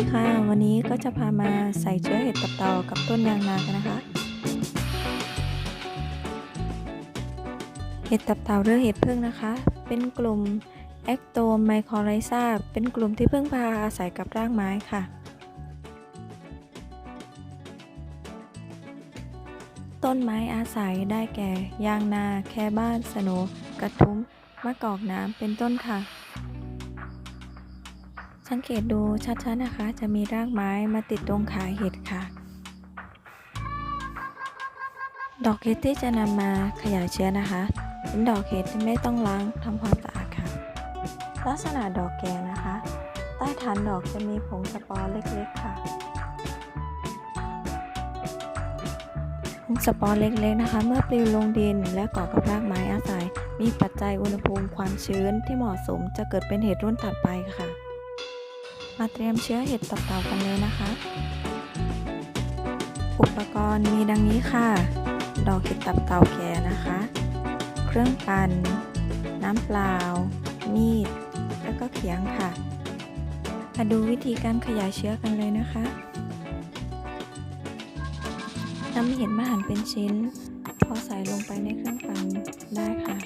ดีค่ะ วันนี้ก็จะพามาใส่เชื้อเห็ดตับเต่ากับต้นยางนากันนะคะ เห็ดตับเต่าหรือเห็ดพึ่งนะคะ เป็นกลุ่มแอคโตไมโครไรซาเป็นกลุ่มที่พึ่งพาอาศัยกับรากไม้ค่ะ ต้นไม้อาศัยได้แก่ ยางนา แคบ้านสโนกระทุ้มมะกอกน้ำเป็นต้นค่ะ สังเกตดูชัดๆนะคะ จะมีรากไม้มาติดตรงขาเห็ดค่ะ ดอกเห็ดที่จะนำมาขยายเชื้อนะคะเป็นดอกเห็ดที่ไม่ต้องล้างทำความสะอาดค่ะ ลักษณะดอกแกงนะคะ ใต้ฐานดอกจะมีผงสปอร์เล็กๆค่ะผงสปอร์เล็กๆนะคะ เมื่อปลิวลงดินและเกาะกับรากไม้อาศัย มีปัจจัยอุณหภูมิความชื้นที่เหมาะสมจะเกิดเป็นเห็ดรุ่นถัดไปค่ะ มาเตรียมเชื้อเห็ดตับเต่ากันเลยนะคะ อุปกรณ์มีดังนี้ค่ะ ดอกเห็ดตับเต่าแก่นะคะ เครื่องปั่น น้ำเปล่า มีด แล้วก็เขียงค่ะ มาดูวิธีการขยายเชื้อกันเลยนะคะนำเห็ดมาหั่นเป็นชิ้น พอใส่ลงไปในเครื่องปั่นได้ค่ะ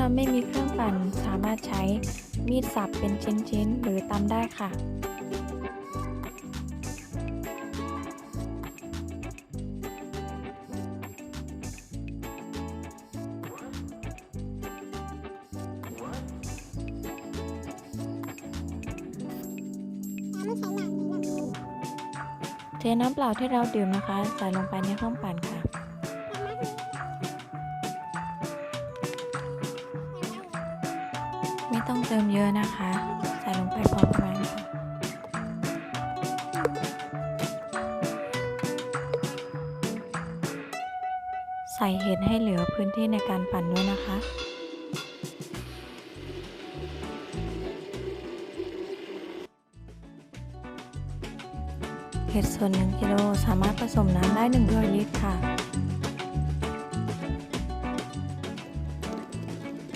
ถ้าเราไม่มีเครื่องปั่นสามารถใช้มีดสับเป็นชิ้นๆ หรือตำได้ค่ะเทน้ำเปล่าที่เราดื่มนะคะ ใส่ลงไปในเครื่องปั่นค่ะ เติมเยอะนะคะ ใส่ลงไปพอประมาณใส่เห็ดให้เหลือพื้นที่ในการปั่นด้วยนะคะเห็ดส่วน1กิโลสามารถผสมน้ำได้100ลิตรค่ะ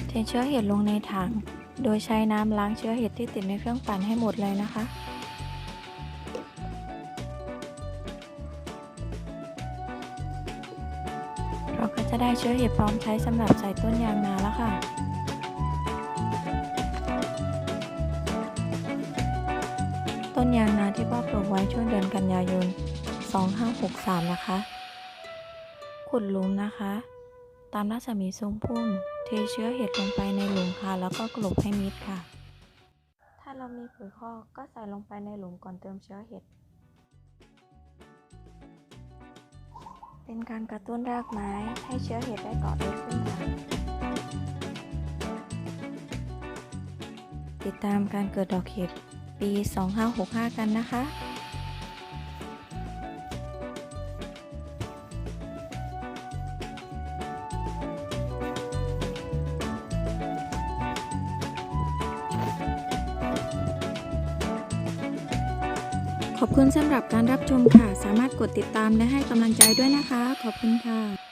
เทเชื้อเห็ดลงในถัง โดยใช้น้ำล้างเชื้อเห็ดที่ติดในเครื่องปั่นให้หมดเลยนะคะ เราก็จะได้เชื้อเห็ดพร้อมใช้สำหรับใส่ต้นยางนาแล้วค่ะต้นยางนาที่พ่อปลูกไว้ช่วงเดือนกันยายน 2563 นะคะ ขุดหลุมนะคะ ตามรัศมีทรงพุ่ม เทเชื้อเห็ดลงไปในหลุมค่ะ แล้วก็กลบให้มิดค่ะ ถ้าเรามีปุ๋ยคอกก็ใส่ลงไปในหลุมก่อนเติมเชื้อเห็ด เป็นการกระตุ้นรากไม้ให้เชื้อเห็ดได้เกาะเร็วขึ้นค่ะติดตามการเกิดดอกเห็ดปี 2565 กันนะคะ ขอบคุณสำหรับการรับชมค่ะ สามารถกดติดตามและให้กำลังใจด้วยนะคะ ขอบคุณค่ะ